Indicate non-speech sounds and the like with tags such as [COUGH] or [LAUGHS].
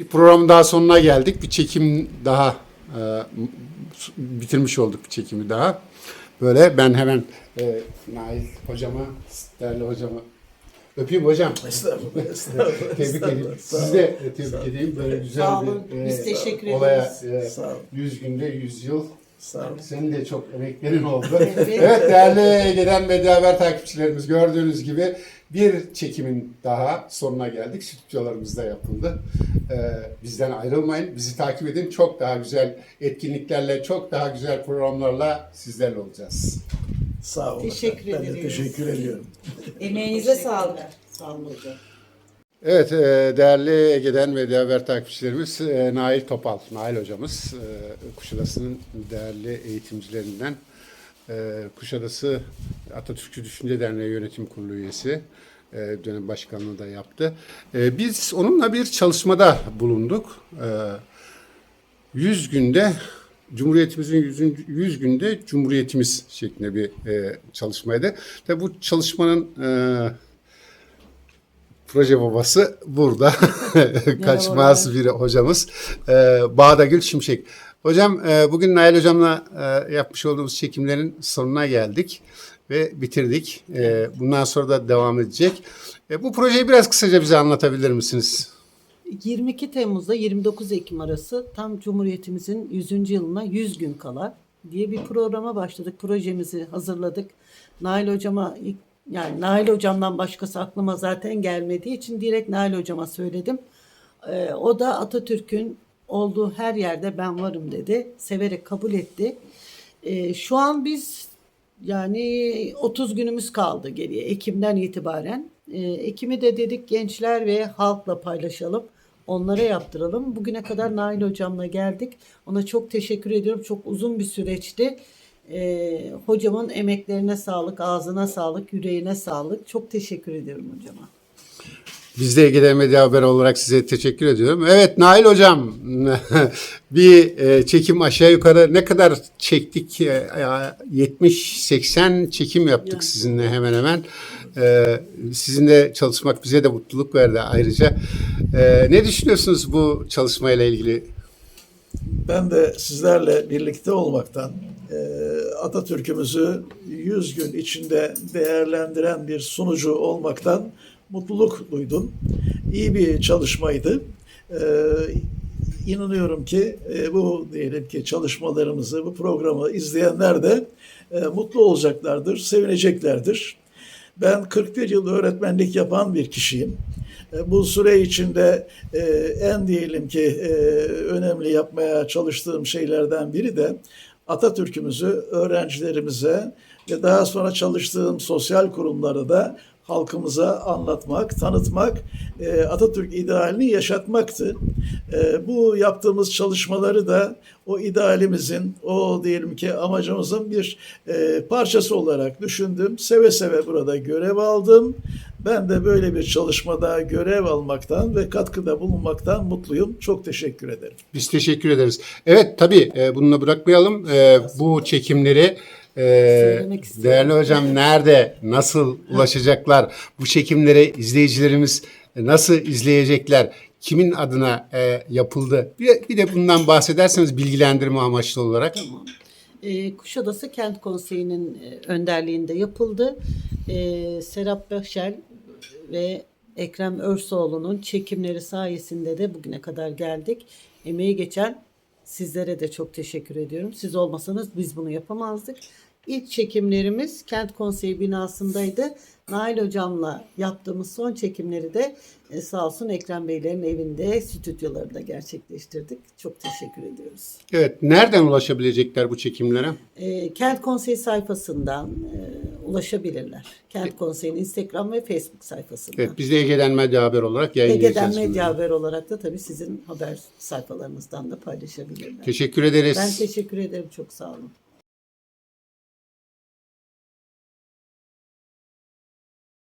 Bir programın daha sonuna geldik. Bir çekim daha e, bitirmiş olduk bir çekimi daha. Böyle ben hemen e, Nail hocama, değerli hocama öpeyim hocam. Estağfurullah, estağfurullah. Tebrik edeyim. Sizi de tebrik edeyim. Böyle güzel Sağ olun. bir e, Biz teşekkür olaya ederiz. e, Sağ olun. 100 günde 100 yıl. Sağ olun. Senin de çok emeklerin oldu. [LAUGHS] Evet. değerli Ege'den Medya Haber takipçilerimiz gördüğünüz gibi bir çekimin daha sonuna geldik. Stüdyolarımızda yapıldı. Ee, bizden ayrılmayın. Bizi takip edin. Çok daha güzel etkinliklerle, çok daha güzel programlarla sizlerle olacağız. Sağ olun. Teşekkür ben de ederiz. teşekkür ediyorum. Emeğinize sağlık. Sağ olun hocam. Evet, e, değerli Ege'den Medya Haber takipçilerimiz e, Nail Topal, Nail hocamız, e, Kuşadası'nın değerli eğitimcilerinden. E, Kuşadası Atatürkçü Düşünce Derneği Yönetim Kurulu üyesi, dönem başkanlığı da yaptı. Biz onunla bir çalışmada bulunduk. E, 100 günde Cumhuriyetimizin 100. 100 günde Cumhuriyetimiz şeklinde bir e, çalışmaydı. Ve bu çalışmanın proje babası burada. [LAUGHS] Kaçmaz bir hocamız. E, Bağdagül Şimşek. Hocam e, bugün Nail hocamla e, yapmış olduğumuz çekimlerin sonuna geldik ve bitirdik. E, bundan sonra da devam edecek. E, bu projeyi biraz kısaca bize anlatabilir misiniz? 22 Temmuz'da 29 Ekim arası tam Cumhuriyetimizin 100. yılına 100 gün kala diye bir programa başladık. Projemizi hazırladık. Nail hocama ilk- yani Nail hocamdan başkası aklıma zaten gelmediği için direkt Nail hocama söyledim. Ee, o da Atatürk'ün olduğu her yerde ben varım dedi. Severek kabul etti. Ee, şu an biz yani 30 günümüz kaldı geriye Ekim'den itibaren. Ee, Ekim'i de dedik gençler ve halkla paylaşalım. Onlara yaptıralım. Bugüne kadar Nail hocamla geldik. Ona çok teşekkür ediyorum. Çok uzun bir süreçti. Ee, hocamın emeklerine sağlık, ağzına sağlık, yüreğine sağlık. Çok teşekkür ediyorum hocama. Biz de Ege'den Medya Haber olarak size teşekkür ediyorum. Evet Nail Hocam [LAUGHS] bir e, çekim aşağı yukarı ne kadar çektik? E, 70-80 çekim yaptık Yani. sizinle hemen hemen. E, sizinle çalışmak bize de mutluluk verdi ayrıca. E, ne düşünüyorsunuz bu çalışmayla ilgili? Ben de sizlerle birlikte olmaktan, e, Atatürk'ümüzü 100 gün içinde değerlendiren bir sunucu olmaktan mutluluk duydum. İyi bir çalışmaydı. E, inanıyorum ki e, bu diyelim ki çalışmalarımızı, bu programı izleyenler de e, mutlu olacaklardır, sevineceklerdir. Ben 41 yıl öğretmenlik yapan bir kişiyim. E, Bu süre içinde e, en diyelim ki e, önemli yapmaya çalıştığım şeylerden biri de Atatürk'ümüzü öğrencilerimize ve daha sonra çalıştığım sosyal kurumları da halkımıza anlatmak, tanıtmak, e, Atatürk idealini yaşatmaktı. E, Bu yaptığımız çalışmaları da o idealimizin, o diyelim ki amacımızın bir e, parçası olarak düşündüm. Seve seve burada görev aldım. Ben de böyle bir çalışmada görev almaktan ve katkıda bulunmaktan mutluyum. Çok teşekkür ederim. Biz teşekkür ederiz. Evet tabii e, bununla bırakmayalım. E, bu çekimleri e, istiyorum. değerli hocam nerede, nasıl ulaşacaklar? Bu çekimleri izleyicilerimiz nasıl izleyecekler? Kimin adına e, yapıldı? Bir, bir de bundan bahsederseniz bilgilendirme amaçlı olarak. Tamam. Ee, Kuşadası Kent Konseyi'nin e, önderliğinde yapıldı. Ee, Serap Başel ve Ekrem Örsoğlu'nun çekimleri sayesinde de bugüne kadar geldik. Emeği geçen sizlere de çok teşekkür ediyorum. Siz olmasanız biz bunu yapamazdık. İlk çekimlerimiz Kent Konseyi binasındaydı. Nail Hocam'la yaptığımız son çekimleri de e, sağ olsun Ekrem Beylerin evinde, stüdyolarında gerçekleştirdik. Çok teşekkür ediyoruz. Evet, nereden ulaşabilecekler bu çekimlere? E, Kent Konseyi sayfasından e, ulaşabilirler. Kent Konseyi'nin Instagram ve Facebook sayfasından. Evet, biz de Ege'den Medya Haber olarak yayınlayacağız. Ege'den Medya bunları. Haber olarak da tabii sizin haber sayfalarınızdan da paylaşabilirler. Teşekkür ederiz. Ben teşekkür ederim. Çok sağ olun.